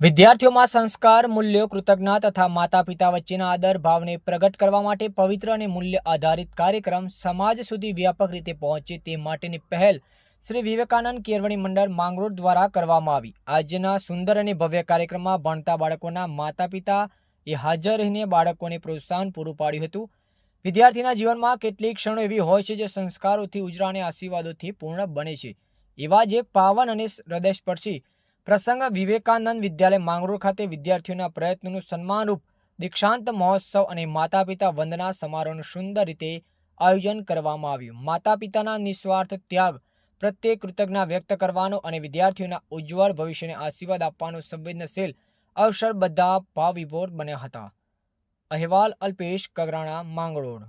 વિદ્યાર્થીઓમાં સંસ્કાર, મૂલ્યો, કૃતજ્ઞતા તથા માતા પિતા વચ્ચેના આદર ભાવને પ્રગટ કરવા માટે પવિત્ર અને મૂલ્ય આધારિત કાર્યક્રમ સમાજ સુધી વ્યાપક રીતે પહોંચે તે માટેની પહેલ શ્રી વિવેકાનંદ કેળવણી મંડળ માંગરોળ દ્વારા કરવામાં આવી. આજના સુંદર અને ભવ્ય કાર્યક્રમમાં ભણતા બાળકોના માતા પિતા એ હાજર રહીને બાળકોને પ્રોત્સાહન પૂરું પાડ્યું હતું. વિદ્યાર્થીના જીવનમાં કેટલીક ક્ષણો એવી હોય છે જે સંસ્કારોથી ઉજળા અને આશીર્વાદોથી પૂર્ણ બને છે. એવા જ એક પાવન અને હૃદયસ્પર્શી પ્રસંગ વિવેકાનંદ વિદ્યાલય માંગરોળ ખાતે વિદ્યાર્થીઓના પ્રયત્નોનું સન્માનરૂપ દીક્ષાંત મહોત્સવ અને માતા પિતા વંદના સમારોહનું સુંદર રીતે આયોજન કરવામાં આવ્યું. માતા પિતાના નિસ્વાર્થ ત્યાગ, પ્રત્યે કૃતજ્ઞતા વ્યક્ત કરવાનો અને વિદ્યાર્થીઓના ઉજ્જવળ ભવિષ્યને આશીર્વાદ આપવાનો સંવેદનશીલ અવસર બધા ભાવવિભોર બન્યા હતા. અહેવાલ અલ્પેશ કગરાણા, માંગરોળ.